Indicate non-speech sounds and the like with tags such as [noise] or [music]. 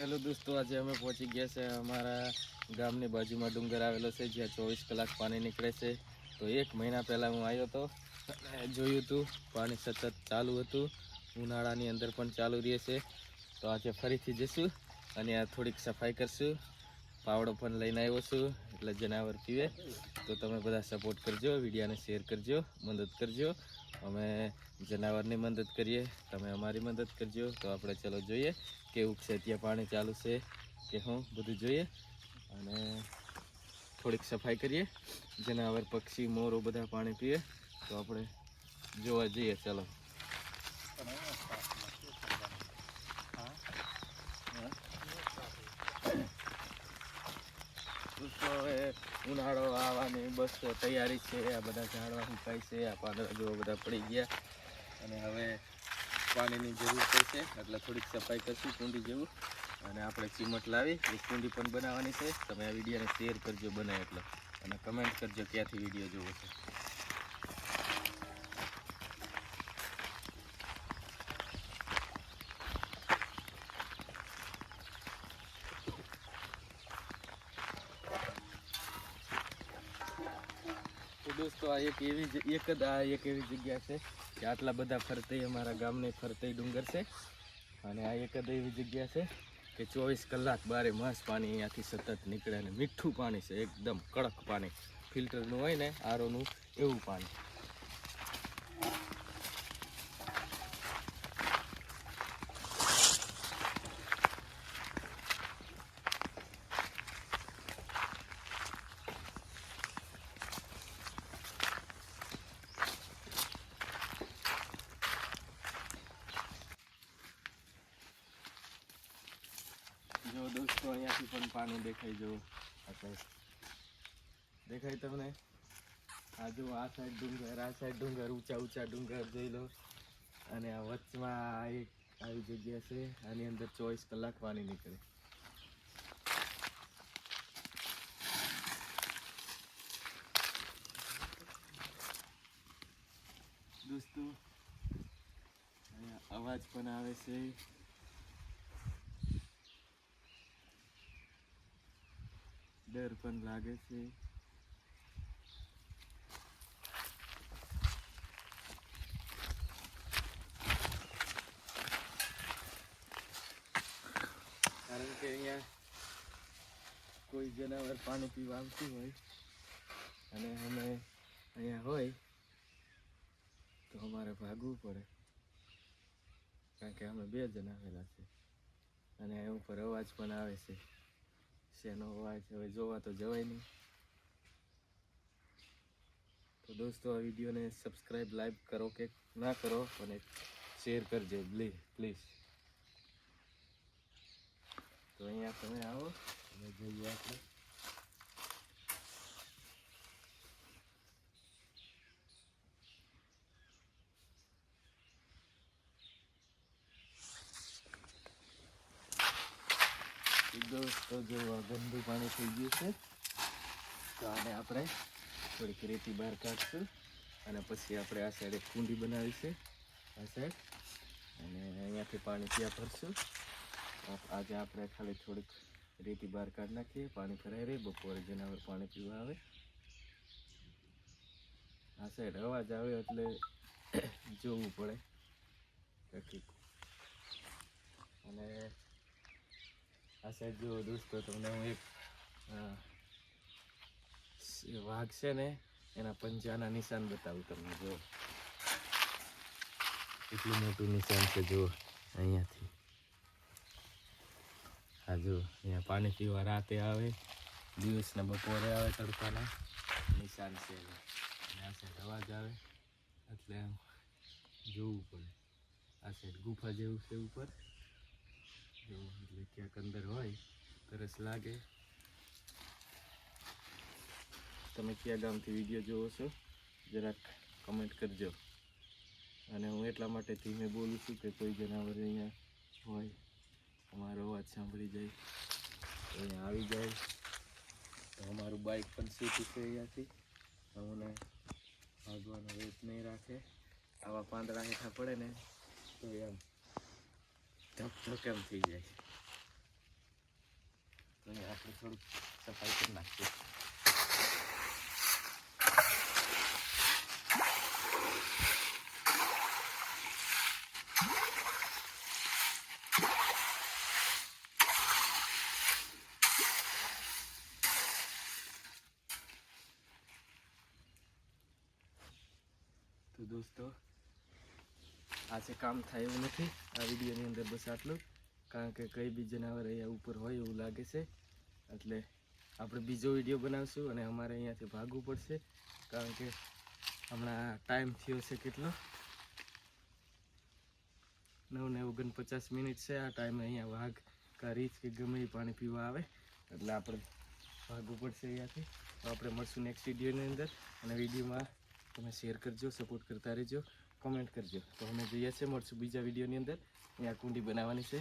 Hello દોસ્તો, આજે અમે પહોંચી ગયા છે અમારા ગામની બાજુમાં ડુંગર આવેલો છે, જ્યાં ચોવીસ કલાક પાણી નીકળે છે. તો એક મહિના પહેલાં હું આવ્યો હતો જોયું હતું પાણી સતત ચાલુ હતું. ઉનાળાની અંદર પણ ચાલુ રહે છે. તો આજે ફરીથી જઈશું, અને આ થોડીક સફાઈ કરશું. પાવડો પણ લઈને આવ્યો છું. એટલે જનાવર પીવે તો તમે બધા સપોર્ટ કરજો, વિડીયાને શેર કરજો, મદદ કરજો. અમે જનાવરની મદદ કરીએ, તમે અમારી મદદ કરજો. તો આપણે ચલો જોઈએ કેવું છે, ત્યાં પાણી ચાલુ છે કે હું, બધું જોઈએ. અને થોડીક સફાઈ કરીએ. જનાવર, પક્ષી, મોરો બધા પાણી પીએ. તો આપણે જોવા જઈએ, ચલો દોસ્તો હવે ઉનાળો આવવાની બસ તૈયારી છે, આ બધા ઝાડવા સુકાય છે, આ પાંદડા જેવા બધા પડી ગયા. અને હવે પાણીની જરૂર પડશે, એટલે થોડીક સફાઈ કરશું કુંડી જેવું. અને આપણે ચીમટ લાવી, એ કુંડી પણ બનાવવાની છે. તમે આ વિડીયોને શેર કરજો બને એટલે. અને કમેન્ટ કરજો ક્યાંથી વીડિયો જોવો છે. દોસ્તો, આ એક એવી જ- એક જ આ એક એવી જગ્યા છે કે આટલા બધા ફરતે અમારા ગામને ફરતે ડુંગર છે. અને આ એક જ એવી જગ્યા છે કે ચોવીસ કલાક બારે માસ પાણી અહીંયાથી સતત નીકળે અને મીઠું પાણી છે, એકદમ કડક પાણી. ફિલ્ટરનું હોય ને, આરોનું એવું પાણી. અહીંયાથી પણ પાણી દેખાય જવું. દેખાય તમને? આ જો આ સાઈડ ડુંગર, આ સાઈડ ડુંગર, ઊંચા ઊંચા ડુંગર જોઈ લો. અને આ વચમાં એક આવી જગ્યા છે, આની અંદર ચોવીસ કલાક પાણી નીકળે. દોસ્તો અવાજ પણ આવે છે. ડર પણ લાગે છે. કારણ કે અહીંયા કોઈ જનાવર પાણી પીવા આવતું હોય અને અમે અહીંયા હોય તો અમારે ભાગવું પડે. કારણ કે અમે બે જણ આવેલા છે અને એ ઉપર અવાજ પણ આવે છે. શેનો અવાજ હવે જોવા તો જવાય નહીં. તો દોસ્તો, આ વિડીયોને સબસ્ક્રાઈબ લાઈક કરો કે ના કરો અને શેર કરજો પ્લીઝ પ્લીઝ તો અહીંયા તમે આવો. અને જોઈએ આપણે. દોસ્તો જો ગંદુ પાણી થઈ ગયું છે, તો આને આપણે થોડીક રેતી બહાર કાઢશું અને પછી આપણે આ સાઈડ એક કુંડી બનાવી છે આ સાઈડ. અને અહીંયાથી પાણી ત્યાં ભરશું. આજે આપણે ખાલી થોડીક રેતી બહાર કાઢી નાખીએ, પાણી ભરાઈ રહે, બપોરે જનાવર પાણી પીવા આવે. આ સાઈડ અવાજ આવે એટલે [coughs] જોવું પડે. અને આ સાઈડ જો દોસ્તો, તમને હું એક વાઘ છે ને, એના પંજાના નિશાન બતાવું તમને જો એટલું મોટું નિશાન છે જો અહીંયાથી. હા જો અહીંયા પાણી પીવા રાતે આવે, દિવસના બપોરે આવે તડકાના. નિશાન છે અને આ સાઈડ અવાજ આવે, એટલે આમ જોવું પડે. આ સાઈડ ગુફા જેવું છે ઉપર. જોવું એટલે ક્યાંક અંદર હોય, તરસ લાગે. તમે કયા ગામથી વીડિયો જોવો છો? જરાક કમેન્ટ કરજો. અને હું એટલા માટે ધીમે બોલું છું કે કોઈ જનાવર અહીંયા હોય, અમારો અવાજ સાંભળી જાય, અહીંયા આવી જાય. તો અમારું બાઇક પણ સીધું છે અહીંયાથી. અમને ભાગવાનો વેટ નહીં રાખે. આવા પાંદડા હેઠા પડે ને, તો એમ ધક ધક એમ થઈ જાય. આપણે થોડુંક સફાઈ કરી નાખીએ તો દોસ્તો આજે કામ થાય એવું નથી. આ વિડીયોની અંદર બસ આટલું. કારણ કે કઈ બી જનાવર અહીંયા ઉપર હોય એવું લાગે છે. એટલે આપણે બીજો વીડિયો બનાવશું અને અમારે અહીંયાથી ભાગવું પડશે. કારણ કે હમણાં ટાઈમ થયો છે કેટલો? નવ ને ઓગણપચાસ મિનિટ છે. આ ટાઈમે અહીંયા વાઘ કા રીંછ કે ગમે એ પાણી પીવા આવે. એટલે આપણે ભાગવું પડશે અહીંયાથી. તો આપણે મળશું નેક્સ્ટ વિડીયોની અંદર. અને વિડીયોમાં તમે શેર કરજો સપોર્ટ કરતા રહેજો કોમેન્ટ કરજો. તો અમે જઈએ છીએ, મળશું બીજા વિડીયોની અંદર. અહીંયા કુંડી બનાવવાની છે.